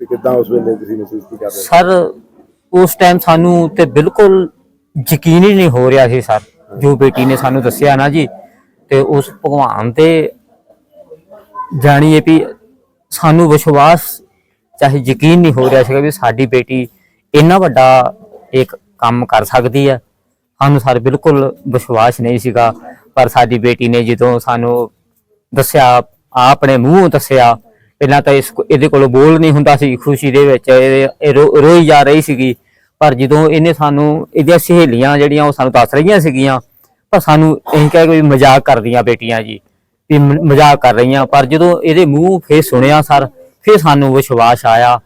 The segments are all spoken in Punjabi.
ਕਿਦਾਂ ਉਸ ਵੇਲੇ ਤੁਸੀਂ ਮਹਿਸੂਸ ਕੀਤਾ ਸਰ ਉਸ ਟਾਈਮ ਸਾਨੂੰ ਤੇ ਬਿਲਕੁਲ ਯਕੀਨ ਹੀ ਨਹੀਂ ਹੋ ਰਿਹਾ ਸੀ ਸਰ ਜੋ ਬੇਟੀ ਨੇ ਸਾਨੂੰ ਦੱਸਿਆ ਨਾ ਜੀ, ਤੇ ਉਸ ਭਗਵਾਨ ਤੇ ਜਾਣੀਏ ਵੀ ਸਾਨੂੰ ਵਿਸ਼ਵਾਸ ਚਾਹੇ ਯਕੀਨ ਨਹੀਂ ਹੋ ਰਿਹਾ ਸੀਗਾ ਵੀ ਸਾਡੀ ਬੇਟੀ ਇੰਨਾ ਵੱਡਾ ਇੱਕ ਕੰਮ ਕਰ ਸਕਦੀ ਹੈ। ਸਾਨੂੰ ਸਰ ਬਿਲਕੁਲ ਵਿਸ਼ਵਾਸ ਨਹੀਂ ਸੀਗਾ, ਪਰ ਸਾਡੀ ਬੇਟੀ ਨੇ ਜਦੋਂ ਸਾਨੂੰ ਦੱਸਿਆ, ਆਪਣੇ ਮੂੰਹੋਂ ਦੱਸਿਆ, ਪਹਿਲਾਂ ਤਾਂ ਇਸ ਇਹਦੇ ਕੋਲ ਬੋਲ ਨਹੀਂ ਹੁੰਦਾ ਸੀ, ਖੁਸ਼ੀ ਦੇ ਵਿੱਚ ਇਹ ਰੋ- ਰੋਈ ਜਾ ਰਹੀ ਸੀਗੀ। ਪਰ ਜਦੋਂ ਇਹਨੇ ਸਾਨੂੰ ਇਹਦੀਆਂ ਸਹੇਲੀਆਂ ਜਿਹੜੀਆਂ ਉਹ ਸਾਨੂੰ ਦੱਸ ਰਹੀਆਂ ਸੀਗੀਆਂ ਪਰ ਸਾਨੂੰ ਇਹ ਕਹਿ ਕੋਈ ਮਜ਼ਾਕ ਕਰਦੀਆਂ ਬੇਟੀਆਂ ਜੀ। ਵੀ ਮਜ਼ਾਕ ਕਰ ਰਹੀਆਂ, ਪਰ ਜਦੋਂ ਇਹਦੇ ਮੂੰਹ ਫੇਰ ਸੁਣਿਆ ਸਰ, ਫਿਰ ਸਾਨੂੰ ਵਿਸ਼ਵਾਸ ਆਇਆ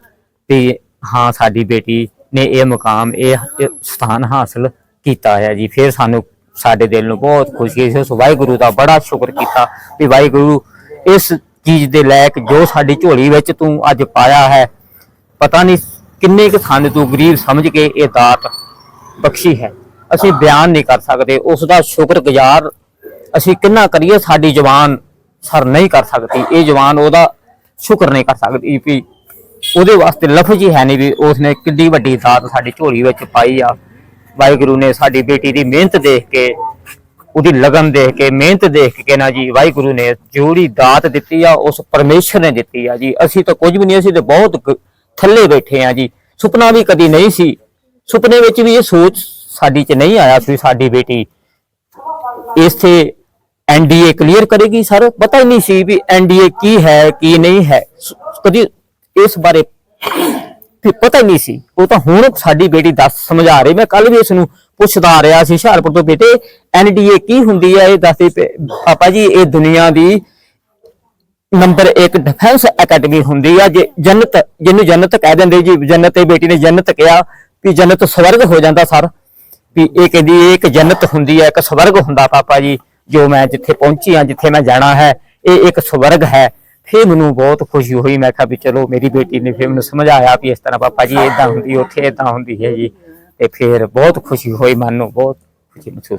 ਵੀ ਹਾਂ, ਸਾਡੀ ਬੇਟੀ ਨੇ ਇਹ ਮੁਕਾਮ, ਇਹ ਸਥਾਨ ਹਾਸਲ ਕੀਤਾ ਹੈ ਜੀ। ਫਿਰ ਸਾਨੂੰ ਸਾਡੇ ਦਿਲ ਨੂੰ ਬਹੁਤ ਖੁਸ਼ੀ ਹੋਈ। ਉਸ ਵਾਹਿਗੁਰੂ ਦਾ ਬੜਾ ਸ਼ੁਕਰ ਕੀਤਾ ਵੀ ਵਾਹਿਗੁਰੂ ਇਸ ਚੀਜ਼ ਦੇ ਲਾਇਕ ਜੋ ਸਾਡੀ ਝੋਲੀ ਵਿੱਚ ਤੂੰ ਅੱਜ ਪਾਇਆ ਹੈ, ਪਤਾ ਨਹੀਂ ਕਿੰਨੇ ਕੁ ਸਾਨੂੰ ਤੂੰ ਗਰੀਬ ਸਮਝ ਕੇ ਇਹ ਦਾਤ ਬਖਸ਼ੀ ਹੈ। ਅਸੀਂ ਬਿਆਨ ਨਹੀਂ ਕਰ ਸਕਦੇ। ਉਸ ਦਾ ਸ਼ੁਕਰਗੁਜ਼ਾਰ ਅਸੀਂ ਕਿੰਨਾ ਕਰੀਏ, ਸਾਡੀ ਜ਼ੁਬਾਨ ਸਰ ਨਹੀਂ ਕਰ ਸਕਦੀ। ਇਹ ਜ਼ੁਬਾਨ ਉਹਦਾ ਸ਼ੁਕਰ ਨਹੀਂ ਕਰ ਸਕਦੀ ਵੀ ਉਹਦੇ ਵਾਸਤੇ ਲਫ਼ਜ਼ ਹੀ ਹੈ ਨਹੀਂ ਵੀ ਉਸਨੇ ਕਿੰਨੀ ਵੱਡੀ ਦਾਤ ਸਾਡੀ ਝੋਲੀ ਵਿੱਚ ਪਾਈ ਆ। ਵਾਹਿਗੁਰੂ ਨੇ ਸਾਡੀ ਬੇਟੀ ਦੀ ਮਿਹਨਤ ਦੇਖ ਕੇ, ਉਹਦੀ ਲਗਨ ਦੇਖ ਕੇ, ਮਿਹਨਤ ਦੇਖ ਕੇ ਨਾ ਜੀ, ਵਾਹਿਗੁਰੂ ਨੇ ਜਿਹੜੀ ਦਾਤ ਦਿੱਤੀ ਆ, ਉਸ ਪਰਮੇਸ਼ਰ ਨੇ ਦਿੱਤੀ ਆ ਜੀ। ਅਸੀਂ ਤਾਂ ਕੁਝ ਵੀ ਨਹੀਂ, ਅਸੀਂ ਤਾਂ ਬਹੁਤ ਥੱਲੇ ਬੈਠੇ ਆ ਜੀ। ਸੁਪਨਾ ਵੀ ਕਦੀ ਨਹੀਂ ਸੀ। ਸੁਪਨੇ ਵਿੱਚ ਵੀ ਇਹ ਸੋਚ ਸਾਡੀ ਚ ਨਹੀਂ ਆਇਆ ਸੀ ਸਾਡੀ ਬੇਟੀ। ਇਸੇ ਐਨਡੀਏ ਕਲੀਅਰ ਕਰੇਗੀ ਸਰ? ਪਤਾ ਹੀ ਨਹੀਂ ਸੀ ਵੀ ਐਨਡੀਏ ਕੀ ਹੈ, ਕੀ ਨਹੀਂ ਹੈ। ਕਦੀ ਇਸ ਬਾਰੇ ਵੀ ਪਤਾ ਹੀ ਨਹੀਂ ਸੀ। ਉਹ ਤਾਂ ਹੁਣ ਸਾਡੀ ਬੇਟੀ ਦੱਸ ਸਮਝਾ ਰਹੀ। ਮੈਂ ਕੱਲ ਵੀ ਇਸ ਨੂੰ ਪੁੱਛਦਾ ਰਿਹਾ ਸੀ ਹੁਸ਼ਿਆਰਪੁਰ ਤੋਂ, ਬੇਟੇ, ਐਨਡੀਏ ਕੀ ਹੁੰਦੀ ਹੈ? ਇਹ ਦੱਸਦੇ ਪਾਪਾ ਜੀ, ਇਹ ਦੁਨੀਆ ਦੀ ਨੰਬਰ 1 ਡਿਫੈਂਸ ਅਕੈਡਮੀ ਹੁੰਦੀ ਆ। ਜੇ ਜੰਨਤ, ਜਿਹਨੂੰ ਜੰਨਤ ਕਹਿ ਦਿੰਦੇ ਜੀ, ਜੰਨਤ ਤੇ ਬੇਟੀ ਨੇ ਜੰਨਤ ਕਿਹਾ ਵੀ ਜੰਨਤ ਸਵਰਗ ਹੋ ਜਾਂਦਾ, ਸਰ। ਵੀ ਇਹ ਕਹਿੰਦੀ, ਇਹ ਇੱਕ ਜੰਨਤ ਹੁੰਦੀ ਹੈ, ਇੱਕ ਸਵਰਗ ਹੁੰਦਾ, ਪਾਪਾ ਜੀ। ਜੋ ਮੈਂ ਜਿੱਥੇ ਪਹੁੰਚੀ ਆ ਜਿੱਥੇ ਮੈਂ ਜਾਣਾ ਹੈ, ਇਹ ਇੱਕ ਸਵਰਗ ਹੈ। ਫਿਰ ਮੈਨੂੰ ਬਹੁਤ ਖੁਸ਼ੀ ਹੋਈ। ਮੈਂ ਕਿਹਾ ਵੀ ਚਲੋ, ਮੇਰੀ ਬੇਟੀ ਨੇ ਫਿਰ ਮੈਨੂੰ ਸਮਝਾਇਆ ਵੀ ਇਸ ਤਰ੍ਹਾਂ ਪਾਪਾ ਜੀ ਇਦਾਂ ਹੁੰਦੀ, ਉੱਥੇ ਇਦਾਂ ਹੁੰਦੀ ਹੈ ਜੀ। ਤੇ ਫਿਰ ਬਹੁਤ ਖੁਸ਼ੀ ਹੋਈ। ਮਨ ਨੂੰ ਬਹੁਤ ਖੁਸ਼ੀ ਮਹਿਸੂਸ